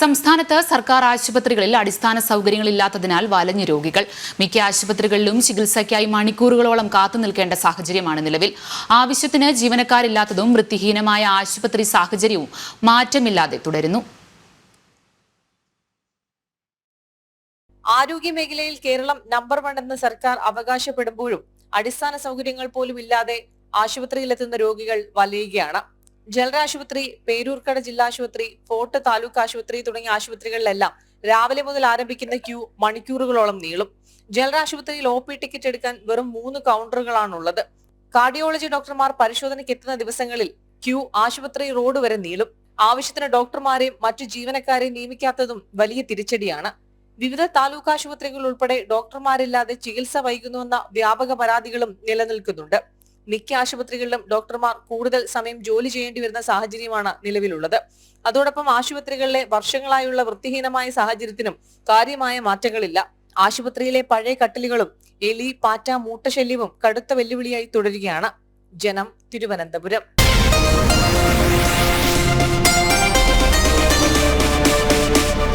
സംസ്ഥാനത്ത് സർക്കാർ ആശുപത്രികളിൽ അടിസ്ഥാന സൗകര്യങ്ങളില്ലാത്തതിനാൽ വലഞ്ഞ രോഗികൾ. മിക്ക ആശുപത്രികളിലും ചികിത്സയ്ക്കായി മണിക്കൂറുകളോളം കാത്തു നിൽക്കേണ്ട സാഹചര്യമാണ് നിലവിൽ. ആവശ്യത്തിന് ജീവനക്കാരില്ലാത്തതും വൃത്തിഹീനമായ ആശുപത്രി സാഹചര്യവും മാറ്റമില്ലാതെ തുടരുന്നു. ആരോഗ്യ മേഖലയിൽ കേരളം നമ്പർ വൺ എന്ന് സർക്കാർ അവകാശപ്പെടുമ്പോഴും അടിസ്ഥാന സൗകര്യങ്ങൾ പോലും ഇല്ലാതെ ആശുപത്രിയിലെത്തുന്ന രോഗികൾ വലയുകയാണ്. ജനറൽ ആശുപത്രി പേരൂർക്കട ജില്ലാ ആശുപത്രി ഫോർട്ട് താലൂക്ക് ആശുപത്രി തുടങ്ങിയ ആശുപത്രികളിലെല്ലാം രാവിലെ മുതൽ ആരംഭിക്കുന്ന ക്യൂ മണിക്കൂറുകളോളം നീളും. ജനറൽ ആശുപത്രിയിൽ ഒ പി ടിക്കറ്റ് എടുക്കാൻ വെറും മൂന്ന് കൗണ്ടറുകളാണുള്ളത്. കാർഡിയോളജി ഡോക്ടർമാർ പരിശോധനയ്ക്ക് എത്തുന്ന ദിവസങ്ങളിൽ ക്യൂ ആശുപത്രി റോഡ് വരെ നീളും. ആവശ്യത്തിന് ഡോക്ടർമാരെയും മറ്റു ജീവനക്കാരെയും നിയമിക്കാത്തതും വലിയ തിരിച്ചടിയാണ്. വിവിധ താലൂക്ക് ആശുപത്രികൾ ഉൾപ്പെടെ ഡോക്ടർമാരില്ലാതെ ചികിത്സ വൈകുന്നുവെന്ന വ്യാപക പരാതികളും നിലനിൽക്കുന്നുണ്ട്. മിക്ക ആശുപത്രികളിലും ഡോക്ടർമാർ കൂടുതൽ സമയം ജോലി ചെയ്യേണ്ടി വരുന്ന സാഹചര്യമാണ് നിലവിലുള്ളത്. അതോടൊപ്പം ആശുപത്രികളിലെ വർഷങ്ങളായുള്ള വൃത്തിഹീനമായ സാഹചര്യത്തിനും കാര്യമായ മാറ്റങ്ങളില്ല. ആശുപത്രിയിലെ പഴയ കട്ടിലുകളും എലി പാറ്റ മൂട്ടശല്യവും കടുത്ത വെല്ലുവിളിയായി തുടരുകയാണ്. ജനം തിരുവനന്തപുരം.